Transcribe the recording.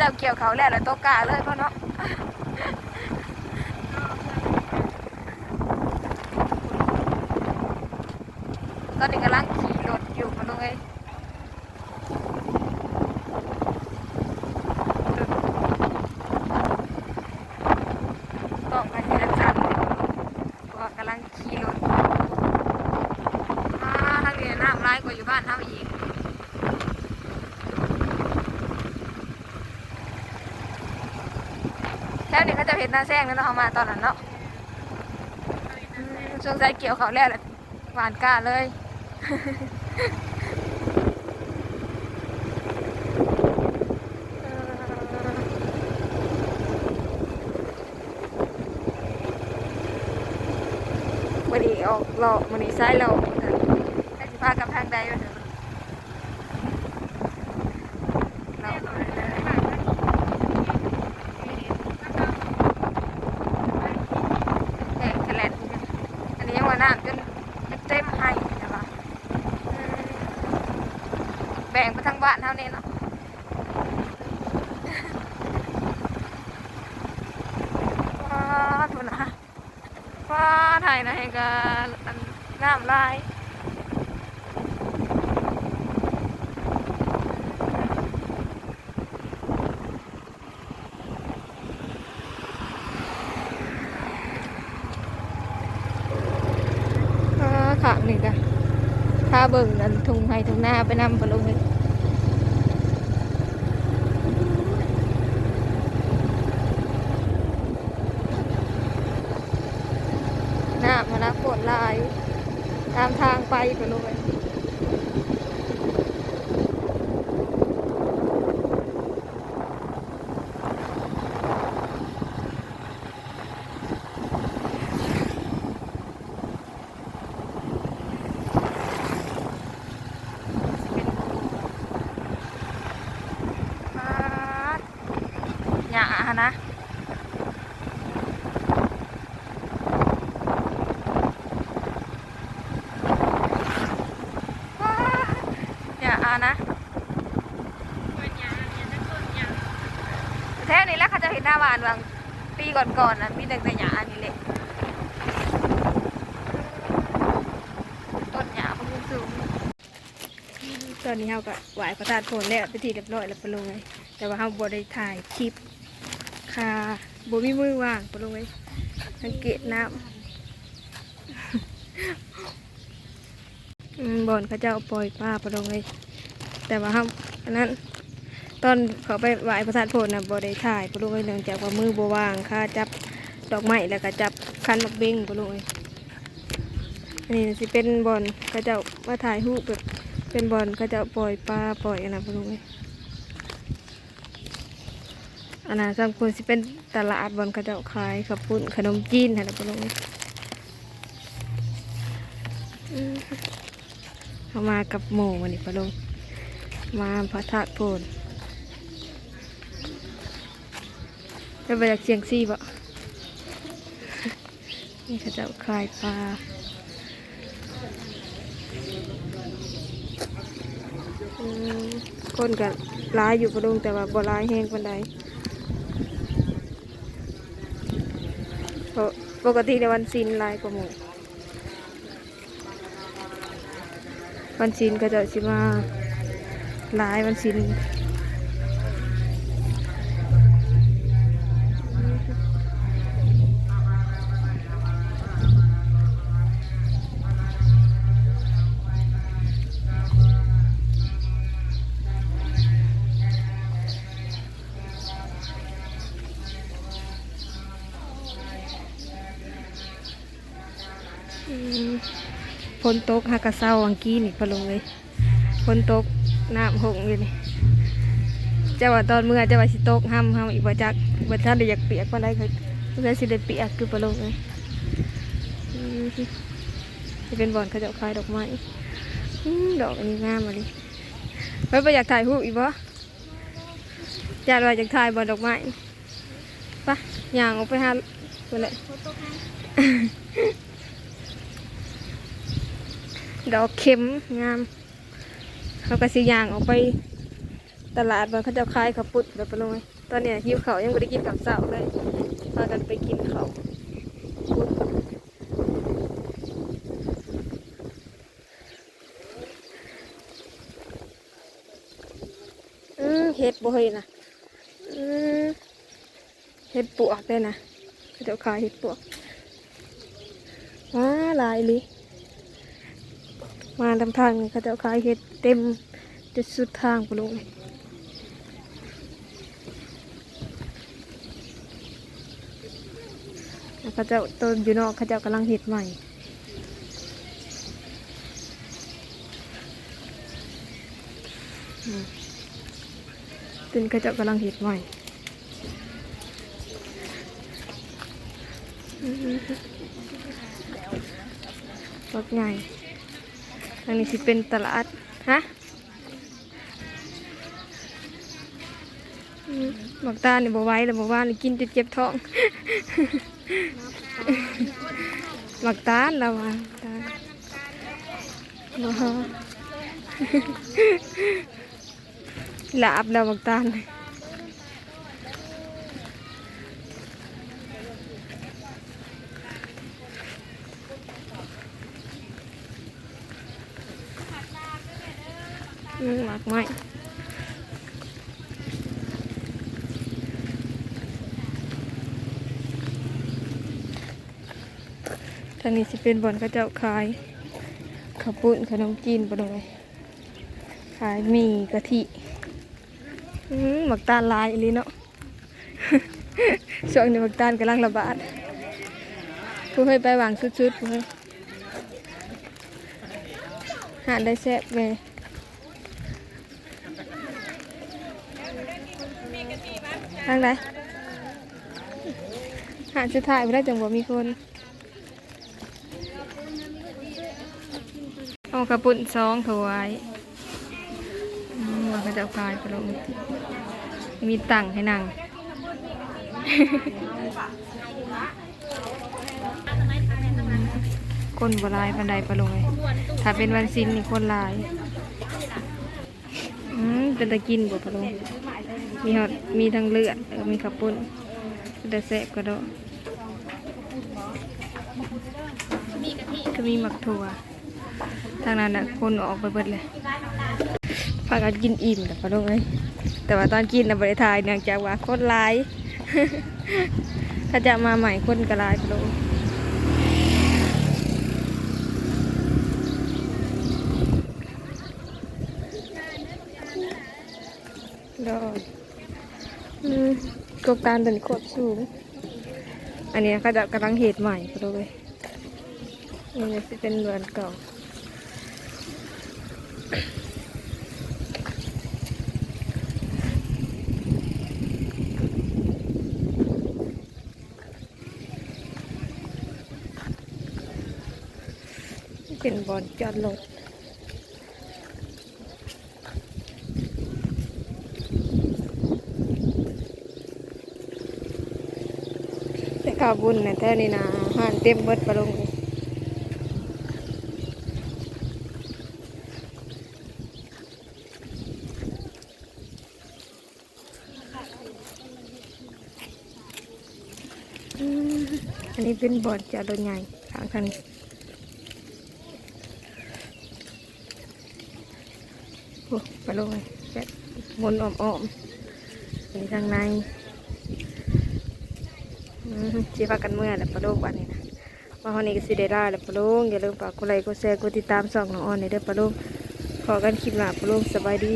จะเกี่ยวเขาแล้วแล้วโตะกาเลยพ่อเนาะตอนนี้กำลังขี่รถอยู่มาลงเลยต้องไปที่นั่นจันเพราะว่ากำลังขี่รถอ่าทางนี้น้ำร้ายกว่าอยู่บ้านเท่าอีก แล้วนี่เขาจะเห็นหน้าแซงแล้วเนาะเขามาตอนนั้นเนาะช่วงใจเกี่ยวเขาแล้วแหละหวานกล้าเลยวันนี้ออกเราวันนี้ซ้ายเราให้สิพากับทางใดมาเถอะเราแข่งแถลนอันนี้ยังว่าน้ำจน เต็มให้นะคะแบ่งไปทางบ้านเท่านี้เนาะว้าทุนะว้าไทยนะให้กันน้ำลาย อ่าค่ะนี่จ้ะถ้า เบิ่งนั่นทุ่งไห้ทุ่งนาไปนำปลงเลยน้ามาละปวดลาย ตามทางไปไปเลยป๊าดหยาหะนะ ว้าอย่าอานะแท้นี่แหล้วเขาจะเห็นหน้าบ้านบางปีก่อนๆนะมีแต่แต่หยาอันนี้เลยต้นหยาพวกสูงตอนนี้เขาก็ไหวพระธาตุโพนแล้วไปทีเรียบร้อยแล้วไปลงเลยแต่ว่าเขาบ่ได้ถ่ายคลิปคาบ่มีมือว่างไปลงเลยสังเกตน้ำบอนเขาเจ้าปล่อยปลาไปลงเลยแต่ว่าครับอันนั้น ตอนเขาไปไหว้พระธาตุโพนนะบ่ได้ถ่ายไปลงเลยเนื่องจากว่ามือบ่ว่างค่าจับดอกไม้แล้วก็จับคันมักเบ้งไปลงเลยอันนี้สิเป็นบอนเขาจ้ามาถ่ายรูปแบบเป็นบอนเขาจ้าปล่อยปลาปล่อยอันนั้นไปลงเลยอันนั้นสำคัญสิเป็นตลาดบอนเขาจ้าขายขับปุ่นขนมจีนอะไรไปลงเลยอืมเข้ามากับหมู่วันนี้ปะลงมาพระธาตุโพน จะไปจากเชียงซีบ่นี่เขาจะคลายปลาคนกันร้ายอยู่ปะลงแต่ว่าบ่ร้ายแห้งปันใดปกติในวันซินลายกว่าหมูวันศิลก็จะสิมาลายวันศิล ฝนตกฮักกะเศร้าวังกี้นี่พะลงเลยฝนตกน้ำหงอยู่นี่เจ้าว่าตอนเมื่อเจ้าว่าสิตกห้ำห้ำอีกบ่จักบ่ทันได้อยากเปียกปานใดก็เพื่อสิได้เปียกคือพะลงเลยอืมนี่เป็นบ่อนเขาจะขายดอกไม้ดอกอันนี้งามมาดิไว้บ่อยากถ่ายรูปอีกบ่อยากว่าอยากถ่ายบ่อนดอกไม้ปะย่างออกไปหาคนเลย ดอกเข็มงาม เขาก็สิย่างออกไปตลาดบางเขาจะขายขับปุดแบบไปลงเลยอนเนี้ยหิวเขายังไม่ได้กินกับเสาเลยพากันไปกินเขาวอืมเห็ดบ่เฮยนะอืมเห็ดปวกเลยนะเขาจะขายเห็ดปวกว้าลายเลย มาทำทางนี่เขาจะขายเห็ดเต็มจะสุดทางไปเลยเขาจะต้นอยู่นอกเขาจะกำลังเห็ดใหม่อืมต้นเขาจะกำลังเห็ดใหม่อืมรถใหญ่ อันนี้สิเป็นตลาด ฮะอืมหมักตาลนี่บ่ไหว้แล้วบ่ว่านี่กินจนเจ็บท้องหมักตาลเราอะตาลบ่ฮะหลาบเราหมักตาลอื มหมักไม้ทางนี้สิเป็นบ่อนเขาเจ้าขายข้าวปุ้นขนมจีนปะเลยขายมีกะทิหมักตาลลายอีลีเนาะช่วงนี้หมักตาลกำลังระบาดผู้เคยไปหวางสุดๆผู้เคยหาได้แซ่บเลย ทางไหนหาสุดท้ายไม่ได้จังบ่มีคนเอากระปุ่นซองถวายอืมมันก็จะเอาพายไปลงมีตังค์ให้นั่งคนบหลายบันไดไปลงเลยถ้าเป็นวันซินนี่คนหลาย อืมเป็นตะกินบ่ปะลง มีหอดมีทั้งเลือดแล้วก็มีขับปุ่นเป็นตะแสบกระโดดก็มีหมักถั่วทางนั้นน่ะคนออกไปเบิดเลยพากันกินอิ่มแต่ปะลงเลยแต่ว่าตอนกินน่ะบริทายเนื่องจากว่าคนหลาย ถ้าจะมาใหม่คนก็หลายปะลงดอยอืม กบการเป็นโคตรสูง อันนี้เขาจะกำลังเหตุใหม่ปะลงเลยนี่จะเป็นเรือนเก่าเป็นบอลจอดรถแต่ข้าว บุญนะแท้นี่นะห่านเต็มเบิดปลงอันนี้เป็นบอลจอดรถใหญ่ทางคันโอ้ไปลงเลยแบบมนอ้อมๆมีทางใน จีพากันเมื่อแหละปลาโลกวันนี้นะมาวันนี้ก็สิได้ได้แหละปลาโลกอย่าลืมฝากกดไลค์กดแชร์กดติดตามส่องน้องออนในเด้อปลาโลกขอกันคลิปหน้าปลาโลกสบายดี